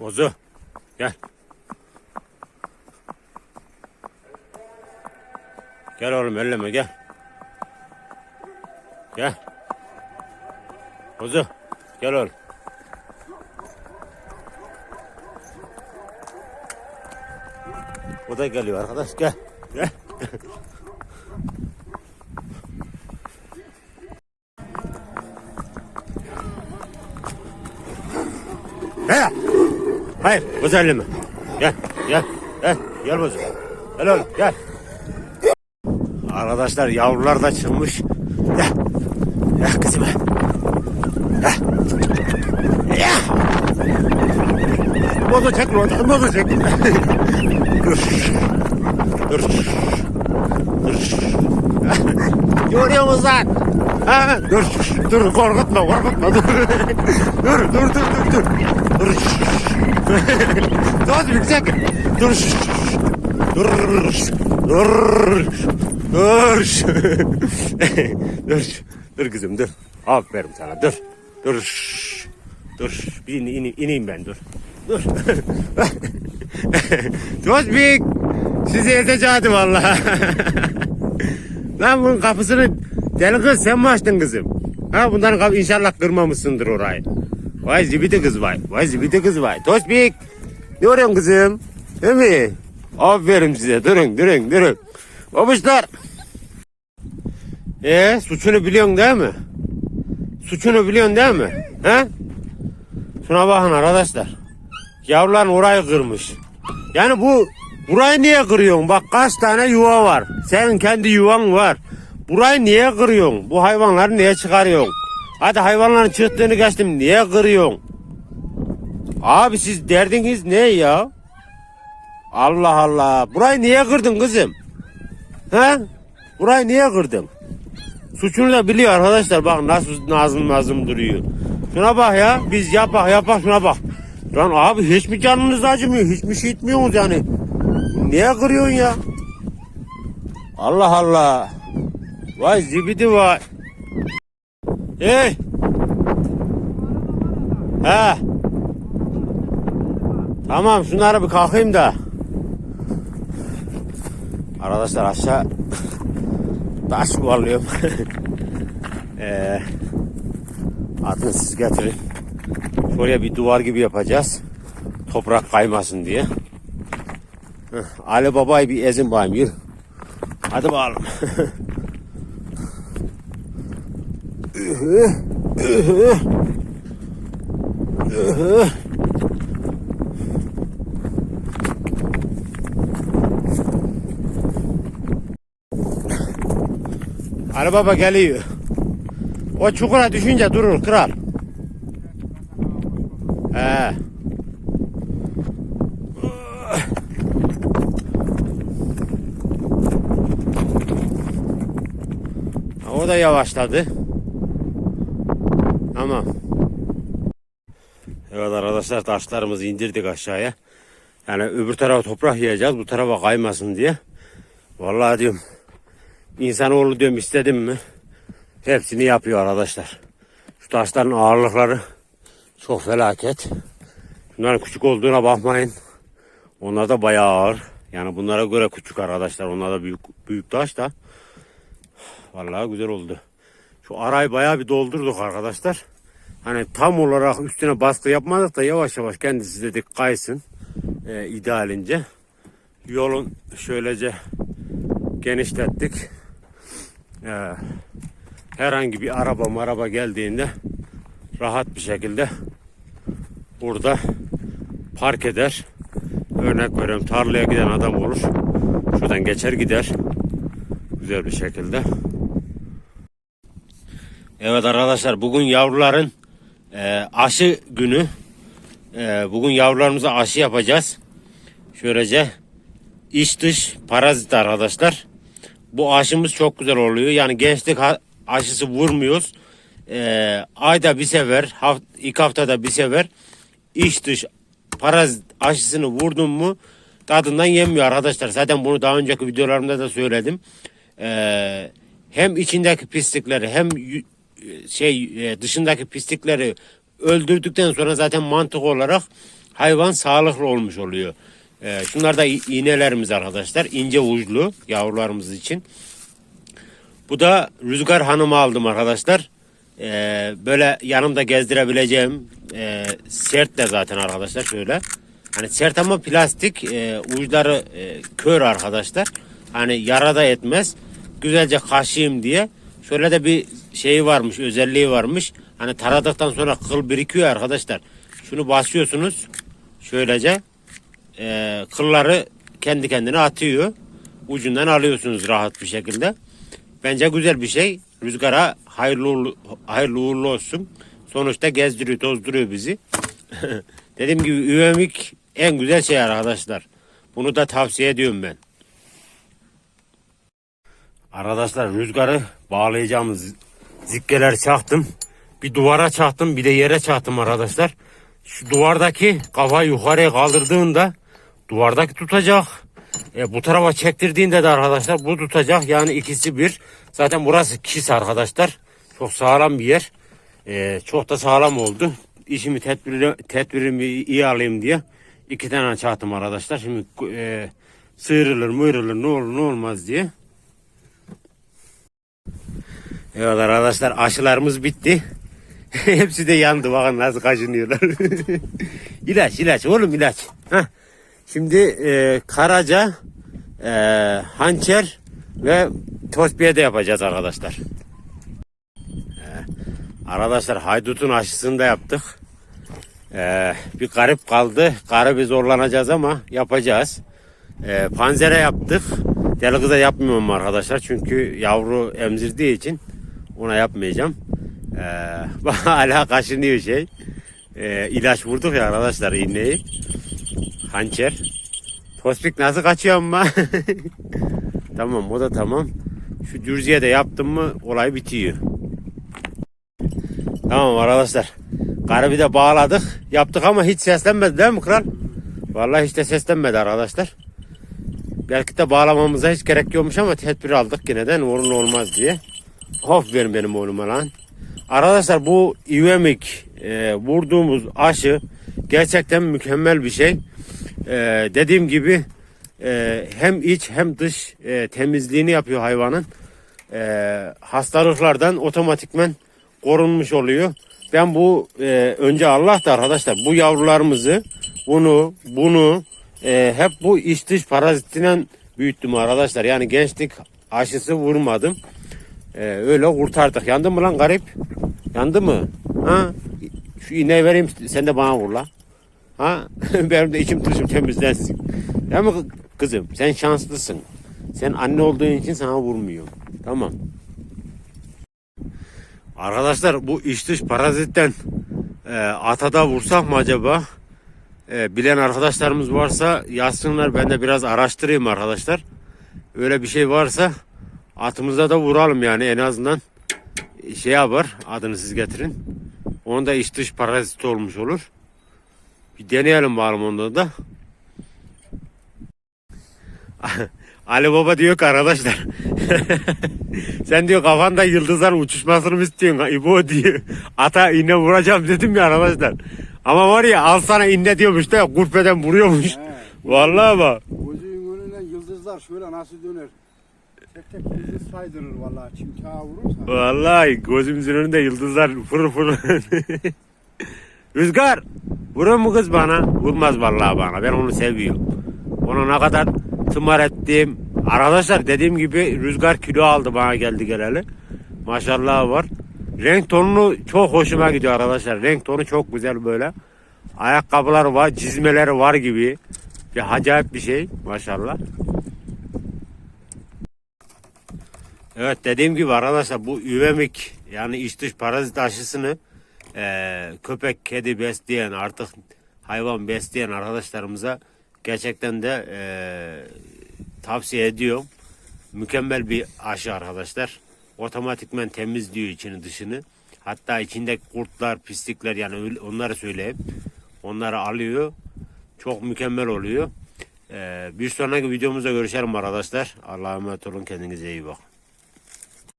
Ozu. Gel. Gel oğlum elleme gel. Gel. Ozu. Gel oğlum. O da geliyor arkadaş gel. Gel. He. Hayır, elleme. Gel, gel, gel, gel bozu. Gel oğlum, gel. Arkadaşlar yavrular da çıkmış. Gel, gel kızım. Gel. Gel. Lan, bozu çek. dur. Dur. Dur. Görüyor musun lan? Ha, dur, dur, korkutma, korkutma, dur. dur, dur, dur, dur, dur. Dur. Dur, yüksek. Dur. Dur. Dur. Dur. dur. Dur kızım, dur. Aferin sana, dur. Dur. Dur. Bir in, in, ineyim ben, dur. Dur. Tozbik. Sizi ezeceğim vallahi. Lan bunun kapısını deli kız sen mi açtın kızım? Ha kapı inşallah kırmamışsındır orayı. Vay zibidi kız vay. Vay zibidi kız vay. Tospik. Ne arıyorsun kızım? Değil mi? Aferin size. Durun durun durun. Babuşlar. Ee suçunu biliyorsun değil mi? Suçunu biliyorsun değil mi? He? Şuna bakın arkadaşlar. Yavruların orayı kırmış. Yani bu burayı niye kırıyorsun? Bak kaç tane yuva var. Senin kendi yuvan var. Burayı niye kırıyorsun? Bu hayvanları niye çıkarıyorsun? Hadi hayvanların çıktığını geçtim. Niye kırıyorsun? Abi siz derdiniz ne ya? Allah Allah. Burayı niye kırdın kızım? He? Burayı niye kırdın? Suçunu da biliyor arkadaşlar. Bak nasıl nazım nazım duruyor. Şuna bak ya. Biz yapak yapak şuna bak. Lan abi hiç mi canınız acımıyor? Hiç mi şey yani? Niye kırıyorsun ya? Allah Allah. Vay zibidi vay. Hey. He. Tamam şunları bir kalkayım da. Arkadaşlar aşağı taş yuvarlıyorum. ee, adını siz getirin. Şuraya bir duvar gibi yapacağız. Toprak kaymasın diye. Heh, Ali Baba'yı bir ezin bayım yürü. Hadi bakalım. Ali Baba geliyor. O çukura düşünce durur kral. He. O da yavaşladı. Tamam. Evet arkadaşlar taşlarımızı indirdik aşağıya. Yani öbür tarafa toprak yiyeceğiz bu tarafa kaymasın diye. Vallahi diyorum insanoğlu diyorum istedim mi hepsini yapıyor arkadaşlar. Şu taşların ağırlıkları çok felaket. Bunların küçük olduğuna bakmayın. Onlar da bayağı ağır. Yani bunlara göre küçük arkadaşlar. Onlar da büyük, büyük taş da. Vallahi güzel oldu. Şu arayı bayağı bir doldurduk arkadaşlar. Hani tam olarak üstüne baskı yapmadık da yavaş yavaş kendisi dedik kaysın. Ee, idealince. Yolun şöylece genişlettik. Ee, herhangi bir araba maraba geldiğinde rahat bir şekilde burada park eder. Örnek veriyorum tarlaya giden adam olur. Şuradan geçer gider. Güzel bir şekilde. Evet arkadaşlar bugün yavruların e, aşı günü. E, bugün yavrularımıza aşı yapacağız. Şöylece iç dış parazit arkadaşlar. Bu aşımız çok güzel oluyor. Yani gençlik aşısı vurmuyoruz. E, ayda bir sefer, haft iki haftada bir sefer iç dış parazit aşısını vurdun mu tadından yenmiyor arkadaşlar. Zaten bunu daha önceki videolarımda da söyledim. Ee, hem içindeki pislikleri hem şey e, dışındaki pislikleri öldürdükten sonra zaten mantık olarak hayvan sağlıklı olmuş oluyor. Ee, şunlar da iğnelerimiz arkadaşlar. ince uçlu yavrularımız için. Bu da Rüzgar Hanım'ı aldım arkadaşlar. Ee, böyle yanımda gezdirebileceğim e, sert de zaten arkadaşlar şöyle. Hani sert ama plastik e, uçları e, kör arkadaşlar. Hani yara da etmez. Güzelce kaşıyım diye. Şöyle de bir şeyi varmış özelliği varmış. Hani taradıktan sonra kıl birikiyor arkadaşlar. Şunu basıyorsunuz şöylece e, kılları kendi kendine atıyor. Ucundan alıyorsunuz rahat bir şekilde. Bence güzel bir şey. Rüzgara hayırlı, uğurlu- hayırlı uğurlu olsun. Sonuçta gezdiriyor, tozduruyor bizi. Dediğim gibi üvemik en güzel şey arkadaşlar. Bunu da tavsiye ediyorum ben. Arkadaşlar rüzgarı bağlayacağımız zikkeler çaktım. Bir duvara çaktım bir de yere çaktım arkadaşlar. Şu duvardaki kafayı yukarıya kaldırdığında duvardaki tutacak. E, bu tarafa çektirdiğinde de arkadaşlar bu tutacak. Yani ikisi bir. Zaten burası kis arkadaşlar. Çok sağlam bir yer. E, çok da sağlam oldu. İşimi tedbiri, tedbirimi iyi alayım diye iki tane çaktım arkadaşlar. Şimdi e, sıyrılır mıyrılır ne olur ne olmaz diye. Evet arkadaşlar aşılarımız bitti. Hepsi de yandı bakın nasıl kaşınıyorlar. ilaç ilaç oğlum ilaç. Heh. Şimdi e, karaca, e, hançer ve tosbiye de yapacağız arkadaşlar. E, arkadaşlar haydutun aşısını da yaptık. E, bir garip kaldı. Garibi zorlanacağız ama yapacağız. E, panzere yaptık. Deli kıza yapmıyorum arkadaşlar. Çünkü yavru emzirdiği için ona yapmayacağım. Ee, hala kaşınıyor şey. Ee, ilaç vurduk ya arkadaşlar iğneyi. Hançer. Tospik nasıl kaçıyor ama. tamam o da tamam. Şu dürziye de yaptım mı olay bitiyor. Tamam arkadaşlar. Garibi de bağladık. Yaptık ama hiç seslenmedi değil mi kral? Vallahi hiç de seslenmedi arkadaşlar. Belki de bağlamamıza hiç gerek yokmuş ama tedbir aldık yine de ne olmaz diye. Of verin benim oğluma lan. Arkadaşlar bu ivemik e, vurduğumuz aşı gerçekten mükemmel bir şey. E, dediğim gibi e, hem iç hem dış e, temizliğini yapıyor hayvanın. E, hastalıklardan otomatikmen korunmuş oluyor. Ben bu e, önce Allah da arkadaşlar bu yavrularımızı bunu bunu e, hep bu iç dış parazitinden büyüttüm arkadaşlar. Yani gençlik aşısı vurmadım. Ee, öyle kurtardık. Yandı mı lan garip? Yandı mı? Ha? Şu iğneyi vereyim sen de bana vur la. Ha? Benim de içim dışım temizlensin. Değil mi kızım? Sen şanslısın. Sen anne olduğun için sana vurmuyor. Tamam. Arkadaşlar bu iç dış parazitten e, atada vursak mı acaba? E, bilen arkadaşlarımız varsa yazsınlar. Ben de biraz araştırayım arkadaşlar. Öyle bir şey varsa atımıza da vuralım yani en azından şey yapar adını siz getirin. Onun da iç dış parazit olmuş olur. Bir deneyelim bakalım onda da. Ali Baba diyor ki arkadaşlar sen diyor kafanda yıldızlar uçuşmasını mı istiyorsun İbo diyor. Ata iğne vuracağım dedim ya arkadaşlar. Ama var ya al sana iğne diyormuş da kurpeden vuruyormuş. He. Vallahi bak. Gözünün önünden yıldızlar şöyle nasıl döner. Saydırır vallahi çimkağa vurursa. Vallahi gözümüzün önünde yıldızlar fır fır. Rüzgar vurur mu kız bana? Vurmaz vallahi bana. Ben onu seviyorum. Onu ne kadar tımar ettim. Arkadaşlar dediğim gibi rüzgar kilo aldı bana geldi geleli. Maşallah var. Renk tonunu çok hoşuma gidiyor arkadaşlar. Renk tonu çok güzel böyle. Ayakkabıları var, çizmeleri var gibi. Bir acayip bir şey maşallah. Evet dediğim gibi arkadaşlar bu üvemik yani iç dış parazit aşısını eee, köpek, kedi besleyen artık hayvan besleyen arkadaşlarımıza gerçekten de eee, tavsiye ediyorum. Mükemmel bir aşı arkadaşlar. Otomatikmen temizliyor içini dışını. Hatta içindeki kurtlar, pislikler yani onları söyleyeyim. Onları alıyor. Çok mükemmel oluyor. Eee, bir sonraki videomuzda görüşelim arkadaşlar. Allah'a emanet olun. Kendinize iyi bakın.